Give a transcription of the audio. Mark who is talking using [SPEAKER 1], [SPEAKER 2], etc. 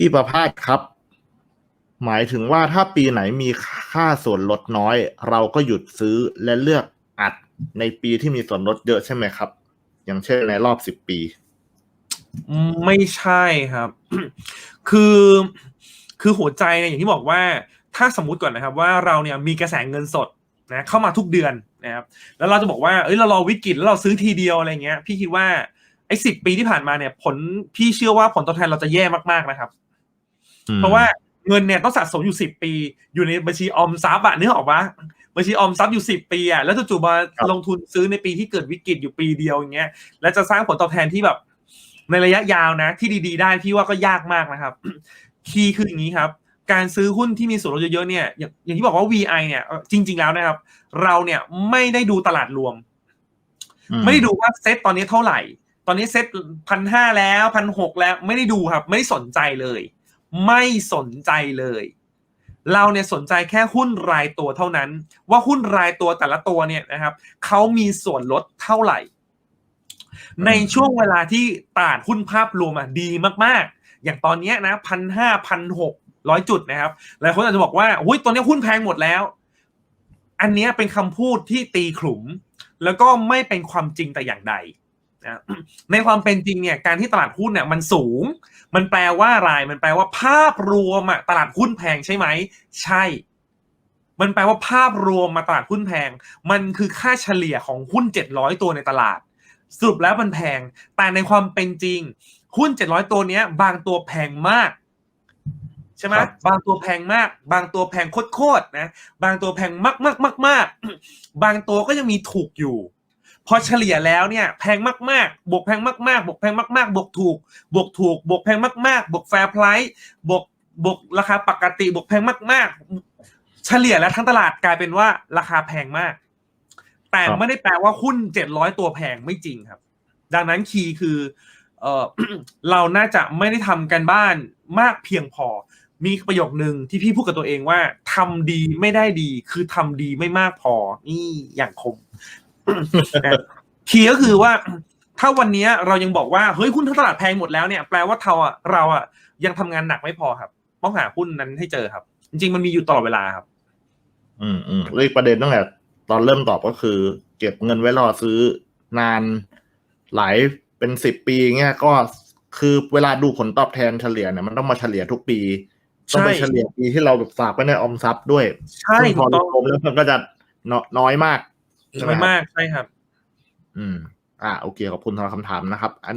[SPEAKER 1] พี่ประภาสครับ หมายถึงว่าถ้าปีไหนมีค่าส่วนลดน้อย เราก็หยุดซื้อและเลือกอัดในปีที่มีส่วนลดเยอะใช่ไหมครับ อย่างเช่นในรอบสิบปี
[SPEAKER 2] ไม่ใช่ครับ คือคือหัวใจเนี่ยอย่างที่บอกว่า ถ้าสมมุติก่อนนะครับ ว่าเราเนี่ยมีกระแสเงินสดนะเข้ามาทุกเดือนนะครับ แล้วเราจะบอกว่าเอ้ยเรารอวิกฤตแล้วเราซื้อทีเดียวอะไรเงี้ย พี่คิดว่าไอ้สิบปีที่ผ่านมาเนี่ย ผลพี่เชื่อว่าผลตอบแทนเราจะแย่มากๆนะครับ เพราะว่าเงินเนี่ยต้องสะสมอยู่สิบปี อยู่ในบัญชีออมทรัพย์อะนึกออกปะบัญชีออมทรัพย์อยู่สิบปีอะแล้วจู่ๆมา
[SPEAKER 1] ครับ
[SPEAKER 2] ลงทุนซื้อในปีที่เกิดวิกฤตอยู่ปีเดียวอย่างเงี้ยแล้วจะสร้างผลตอบแทนที่แบบ ในระยะยาวนะ ที่ดี ๆ ได้พี่ว่าก็ยากมากนะครับ คีย์คืออย่างนี้ครับการซื้อหุ้นที่มีส่วนลดเยอะๆเนี่ยอย่างอย่างที่บอกว่า VI เนี่ยเอ่อจริง ๆแล้วนะครับ เราเนี่ยไม่ได้ดูตลาดรวม
[SPEAKER 1] อื
[SPEAKER 2] ไม่ได้ดูว่าเซ็ตตอนนี้เท่าไหร่ ตอนนี้เซ็ตพันห้าแล้วพันหกแล้วไม่ได้ดูครับ ไม่ได้สนใจเลย ไม่สนใจเลย เราเนี่ยสนใจแค่หุ้นรายตัวเท่านั้น ว่าหุ้นรายตัวแต่ละตัวเนี่ยนะครับเขามีส่วนลดเท่าไหร่ ในช่วงเวลาที่ตลาดหุ้นภาพรวมอะดีมากๆ อย่างตอนนี้นะพันห้าพันหกร้อยจุดนะครับหลายคนอาจจะบอกว่าอุ้ยตอนนี้หุ้นแพงหมดแล้ว อันเนี้ยเป็นคำพูดที่ตีขลุ่มแล้วก็ไม่เป็นความจริงแต่อย่างใด นะในความเป็นจริงเนี่ยการที่ตลาดหุ้นเนี่ยมันสูง มันแปลว่าอะไรมันแปลว่าภาพรวมอะตลาดหุ้นแพงใช่ไหมใช่ มันแปลว่าภาพรวมมาตลาดหุ้นแพง มันคือค่าเฉลี่ยของหุ้น 700 ตัวในตลาด สรุปแล้วมันแพง แต่ในความเป็นจริง หุ้น 700 ตัวเนี้ย บางตัวแพงมากใช่ไหม
[SPEAKER 1] ครับ
[SPEAKER 2] บางตัวแพงมาก บางตัวแพงโคตรๆนะ บางตัวแพงมากมากมากมากๆบางตัวก็ยังมีถูกอยู่ พอเฉลี่ยแล้วเนี่ยแพงมากๆ บวกแพงมากๆ บวกแพงมากๆ บวกถูก บวกถูก บวกแพงมากๆ บวกแฟร์ไพรส์บวกบวกราคาปกติ บวกแพงมาก ๆ เฉลี่ยแล้วทั้งตลาดกลายเป็นว่าราคาแพงมาก แต่ไม่ได้แปลว่าหุ้นเจ็ดร้อยตัวแพงไม่จริงครับ ดังนั้นคีย์คือเออเราน่าจะไม่ได้ทำกันบ้านมากเพียงพอ มีประโยคนึงที่พี่พูดกับตัวเองว่าทำดีไม่ได้ดี คือทำดีไม่มากพอ นี่อย่างคม คีย์ก็คือว่า ถ้าวันนี้เรายังบอกว่าเฮ้ยหุ้นทั้งตลาดแพงหมดแล้วเนี่ยแปลว่าเราอะเราอะยังทำงานหนักไม่พอครับ ต้องหาหุ้นนั้นให้เจอครับ จริง ๆ มันมีอยู่ตลอดเวลาครับ
[SPEAKER 1] อืมอืมแล้วอีกประเด็นตั้งแต่ตอนเริ่มตอบก็คือ เก็บเงินไว้รอซื้อนานหลายเป็นสิบปีเงี้ยก็คือเวลาดูผลตอบแทนเฉลี่ยเนี่ยมันต้องมาเฉลี่ยทุกปีต้องไป
[SPEAKER 2] ใช่
[SPEAKER 1] เฉลี่ยปีที่เราฝากไว้ในออมทรัพย์ด้วย
[SPEAKER 2] ใช่
[SPEAKER 1] ซึ่งพ
[SPEAKER 2] ถู
[SPEAKER 1] อก
[SPEAKER 2] ต้อง
[SPEAKER 1] รวมแล้วมันก็จะนน้อยมากใช่ไห
[SPEAKER 2] น้อย
[SPEAKER 1] ครับ
[SPEAKER 2] มากใช่ครับ
[SPEAKER 1] อืม อ่าโอเคขอบคุณสำหรับคำถามนะครับ อันนี้